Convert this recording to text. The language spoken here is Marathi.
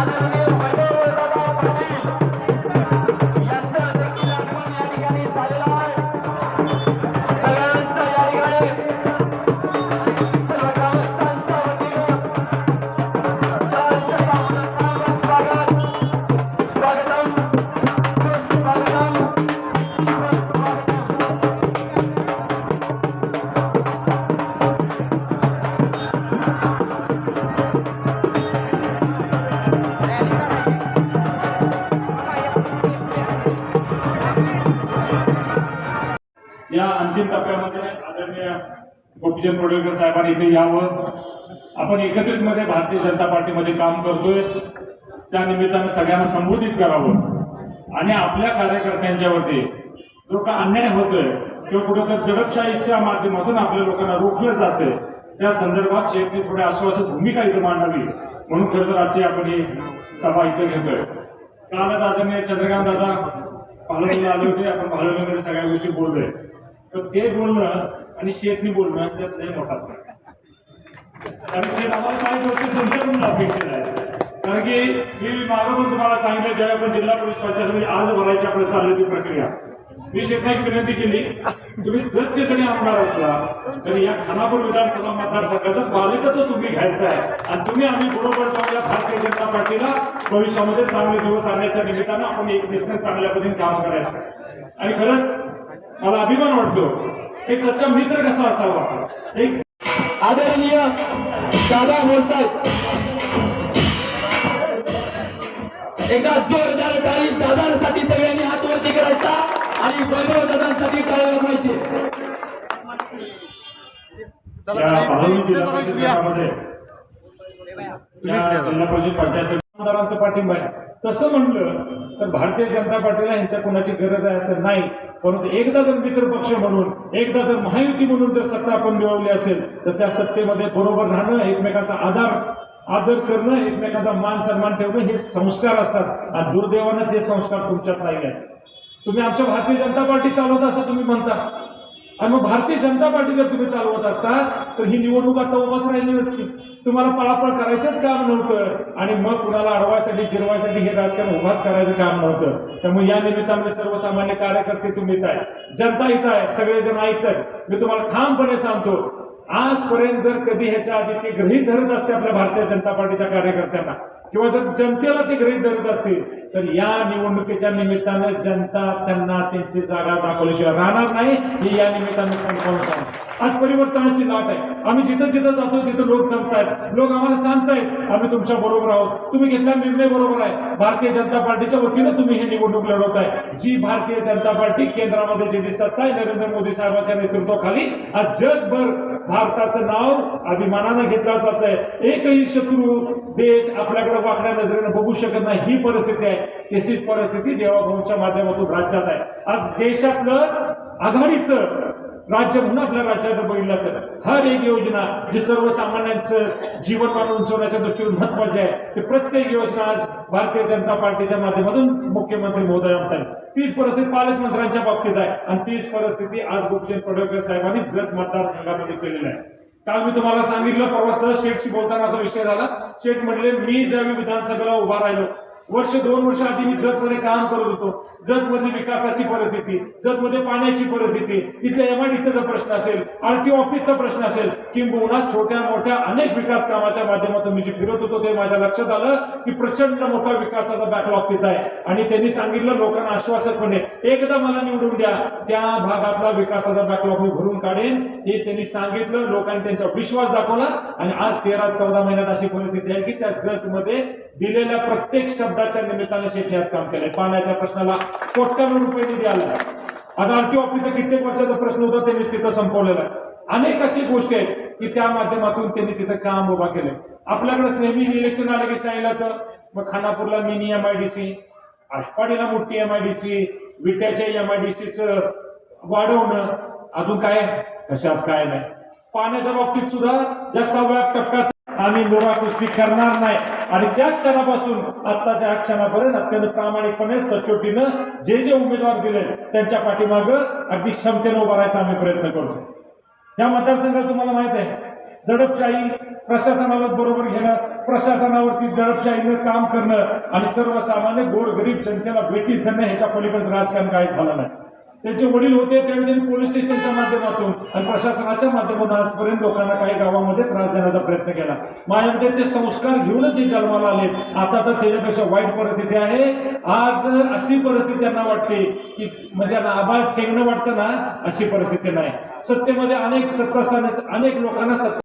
দাদা अंतिम टप्प्यामध्ये आदरणीय गोपीचंद पडळकर साहेबांनी इथे यावं. आपण एकत्रितमध्ये भारतीय जनता पार्टीमध्ये काम करतोय. त्या निमित्तानं सगळ्यांना संबोधित करावं. आणि आपल्या कार्यकर्त्यांच्यावरती जो का अन्याय होतोय किंवा कुठं तर दडपशाहीच्या माध्यमातून आपल्या लोकांना रोखलं जातंय त्या संदर्भात शेतकरी थोड्या आश्वासक भूमिका इथं मांडावी. म्हणून खरं तर आजची आपण ही सभा इथं घेतोय. कालच आदरणीय चंद्रकांत दादा पालवणीला आले होते. आपण पालवणीमध्ये सगळ्या गोष्टी बोललोय. तर ते बोलणं आणि शेतनी बोलणं त्यात लय मोठा फरक आणि शेत आम्हाला काही गोष्टी तुमच्याकडून अपेक्षित आहे. कारण की मी मागं पण तुम्हाला सांगितलं ज्या आपण जिल्हा पोलीस पंचायत अर्ज भरायची आपल्याला चालली ती प्रक्रिया मी शेतना एक विनंती केली तुम्ही जरचे जरी आमदार असला तरी या खानापूर विधानसभा मतदारसंघाचं पालकत्व तुम्ही घ्यायचं आहे. आणि तुम्ही आम्ही बरोबर जाऊया भारतीय जनता पार्टीला भविष्यामध्ये चांगले दिवस आणण्याच्या निमित्तानं आपण एक एकमेकांना चांगल्या पद्धतीने काम करायचं आहे. आणि खरंच मला अभिमान वाटतो. एक सच्चा मित्र कसा असावा? एक आदरणीय दादा बोलतात एका जोरदार टाळी दादांसाठी सगळ्यांनी हात वरती करायचा आणि वैभव दादांसाठी टाळ्या वाजवायचे. जिल्हा परिषद पंचायत आमदारांचा पाठिंबा आहे. तसं म्हणलं तर भारतीय जनता पार्टीला यांच्या कोणाची गरज आहे असं नाही. परंतु एकदा जर मित्र पक्ष म्हणून एकदा जर महायुती म्हणून जर सत्ता आपण मिळवली असेल तर त्या सत्तेमध्ये बरोबर राहणं एकमेकाचा आधार आदर करणं एकमेकाचा मान सन्मान ठेवणं हे संस्कार असतात. आणि दुर्दैवानं ते संस्कार तुमच्यात नाही आहेत. तुम्ही आमच्या भारतीय जनता पार्टी चालवता असं तुम्ही म्हणता. आणि मग भारतीय जनता पार्टी जर तुम्ही चालवत असता तर ही निवडणूक आता उभाच राहिली नसती. तुम्हाला पळापळ करायचंच काम नव्हतं आणि मग कुणाला अडवायसाठी जिरवायसाठी हे राजकारण उभाच करायचं काम नव्हतं. त्यामुळे या निमित्ताने सर्वसामान्य कार्यकर्ते तुम्ही इथं आहे जनता इथं आहे सगळेजण ऐकतात मी तुम्हाला ठामपणे सांगतो आजपर्यंत जर कधी ह्याच्या आधी ते गृहीत धरत असते आपल्या भारतीय जनता पार्टीच्या कार्यकर्त्यांना किंवा जर जनतेला ते गृहित धरत असतील तर या निवडणुकीच्या निमित्तानं जनता त्यांना त्यांची जागा दाखवल्याशिवाय राहणार नाही. हे या निमित्तानं कन्फर्म आज परिवर्तनाची लाट आहे. आम्ही जिथं जिथं जातो तिथं लोक सांगतायत. लोक आम्हाला सांगतायत आम्ही तुमच्या बरोबर आहोत. तुम्ही घेतला निर्णय बरोबर आहे. भारतीय जनता पार्टीच्या वतीनं तुम्ही हे निवडणूक लढवत आहे. जी भारतीय जनता पार्टी केंद्रामध्ये जी जी सत्ता आहे नरेंद्र मोदी साहेबांच्या नेतृत्वाखाली आज जगभर भारताचं नाव अभिमानानं घेतलं जात आहे एकही शत्रू देश आपल्याकडे वाकड्या नजरेनं बघू शकत नाही. ही परिस्थिती आहे. तशीच परिस्थिती देवाभाऊच्या माध्यमातून राज्यात आहे. आज देशातलं आघाडीचं राज्य म्हणून आपल्या राज्यात बघितलं तर हर एक योजना जी सर्वसामान्यांचं जीवनमान उंचवण्याच्या दृष्टीने महत्वाची आहे ते प्रत्येक योजना आज भारतीय जनता पार्टीच्या माध्यमातून मुख्यमंत्री महोदय आणतात तीच परिस्थिती पालकमंत्र्यांच्या बाबतीत आहे. आणि तीच परिस्थिती आज गोपचंद पडळकर साहेबांनी जत मतदारसंघामध्ये केलेली आहे. काल मी तुम्हाला सांगितलं परवा सहज शेठशी बोलताना असा विषय झाला. शेठ म्हटले मी ज्यावेळी विधानसभेला उभा राहिलो वर्ष दोन वर्ष आधी मी जतमध्ये काम करत होतो. जतमधली विकासाची परिस्थिती जतमध्ये पाण्याची परिस्थिती तिथल्या एमआयडीसीचा प्रश्न असेल आरटीओ ऑफिसचा प्रश्न असेल किंबहुना छोट्या मोठ्या अनेक विकास कामाच्या माध्यमातून मी जे फिरत होतो ते माझ्या लक्षात आलं की प्रचंड मोठा विकासाचा बॅकलॉग तिथं आहे. आणि त्यांनी सांगितलं लोकांना आश्वासकपणे एकदा मला निवडून द्या त्या भागातला विकासाचा बॅकलॉग मी भरून काढेन. हे त्यांनी सांगितलं लोकांनी त्यांचा विश्वास दाखवला. आणि आज तेरा चौदा महिन्यात अशी परिस्थिती आहे की त्या जतमध्ये दिलेल्या प्रत्येक शब्द शब्दाच्या निमित्तानं शेती आज काम केलंय. पाण्याच्या प्रश्नाला कोट्यावधी रुपये निधी आला. आता आरटीओ ऑफिसचा कित्येक वर्षाचा प्रश्न होता त्यांनी तिथं संपवलेला आहे. अनेक अशी गोष्टी आहेत की त्या माध्यमातून त्यांनी तिथं काम उभा केलंय. आपल्याकडेच नेहमी इलेक्शन आलं की सांगितलं तर मग खानापूरला मिनी एम आयडीसी आटपाडीला मोठी एम आयडीसी विट्याच्या एम आय डी एमआयडीसीचं वाढवणं अजून काय कशात काय नाही. पाण्याच्या बाबतीत सुद्धा या सहाव्या टप्प्याचा आम्ही कुस्ती करणार नाही. आणि त्या क्षणापासून आत्ताच्या क्षणापर्यंत अत्यंत प्रामाणिकपणे सचोटीनं जे जे उमेदवार दिले त्यांच्या पाठीमागं अगदी क्षमतेनं उभा राहायचा आम्ही प्रयत्न करतो. या मतदारसंघात तुम्हाला माहीत आहे दडपशाही प्रशासनाला बरोबर घेणं प्रशासनावरती दडपशाहीनं काम करणं आणि सर्वसामान्य गोरगरीब जनतेला भेटीस धरणं ह्याच्या पलीकडे राजकारण काही झालं नाही. त्यांचे वडील होते त्यावेळी त्यांनी पोलीस स्टेशनच्या माध्यमातून आणि प्रशासनाच्या माध्यमातून आजपर्यंत लोकांना काही गावामध्ये त्रास देण्याचा प्रयत्न केला. माझ्यामध्ये ते संस्कार घेऊनच हे जन्माला आले. आता तर त्याच्यापेक्षा वाईट परिस्थिती आहे. आज अशी परिस्थिती त्यांना वाटते की म्हणजे आबाळ ठेवणं वाटतं ना अशी परिस्थिती नाही. सत्तेमध्ये अनेक सत्तास्थाने अनेक लोकांना सत्ता